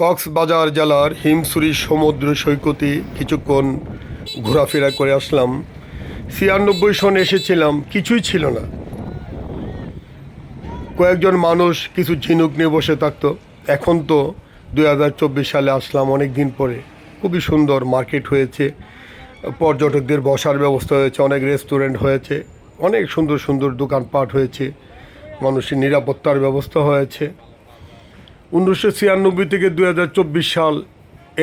কক্সবাজার জেলার হিমসুরি সমুদ্র সৈকতে কিছুক্ষণ ঘোরাফেরা করে আসলাম। ছিয়ানব্বই সন এসেছিলাম, কিছুই ছিল না। কয়েকজন মানুষ কিছু ঝিনুক নিয়ে বসে থাকতো। এখন তো দুই হাজার চব্বিশ সালে আসলাম অনেক দিন পরে। খুবই সুন্দর মার্কেট হয়েছে, পর্যটকদের বসার ব্যবস্থা হয়েছে, অনেক রেস্টুরেন্ট হয়েছে, অনেক সুন্দর সুন্দর দোকানপাট হয়েছে, মানুষের নিরাপত্তার ব্যবস্থা হয়েছে। উনিশশো ছিয়ানব্বই থেকে দুই হাজার চব্বিশ সাল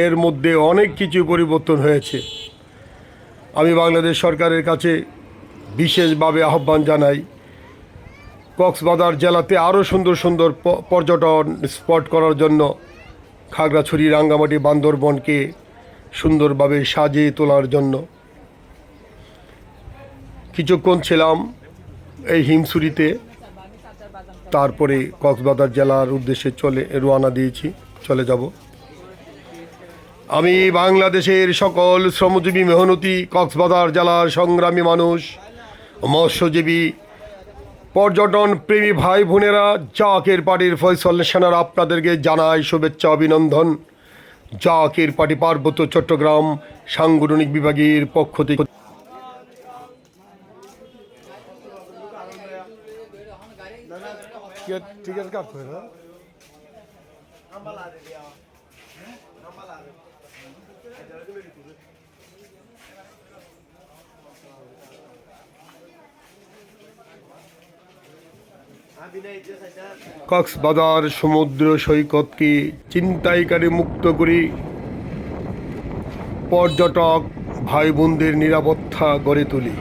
এর মধ্যে অনেক কিছু পরিবর্তন হয়েছে। আমি বাংলাদেশ সরকারের কাছে বিশেষভাবে আহ্বান জানাই, কক্সবাজার জেলাতে আরও সুন্দর সুন্দর পর্যটন স্পট করার জন্য খাগড়াছড়ি, রাঙ্গামাটি, বান্দরবনকে সুন্দরভাবে সাজিয়ে তোলার জন্য। কিছুক্ষণ ছিলাম এই হিমসুরিতে তারপরে কক্সবাজার জেলার উদ্দেশ্যে চলে, রওনা দিয়েছি, চলে যাব। আমি বাংলাদেশের সকল শ্রমজীবী মেহনতি, কক্সবাজার জেলার সংগ্রামী মানুষ, মৎস্যজীবী, পর্যটন প্রেমী ভাই বোনেরা, জাকের পার্টির ফয়সল সেনার আপনাদেরকে জানাই শুভেচ্ছা, অভিনন্দন। জাকের পার্টি পার্বত্য চট্টগ্রাম সাংগঠনিক বিভাগের পক্ষ থেকে টিকিট কাটতে হয় না কক্সবাজার সমুদ্র সৈকতকে চিন্তাইকারী মুক্ত করে পর্যটক ভাই বোনদের নিরাপত্তা গড়ে তুলি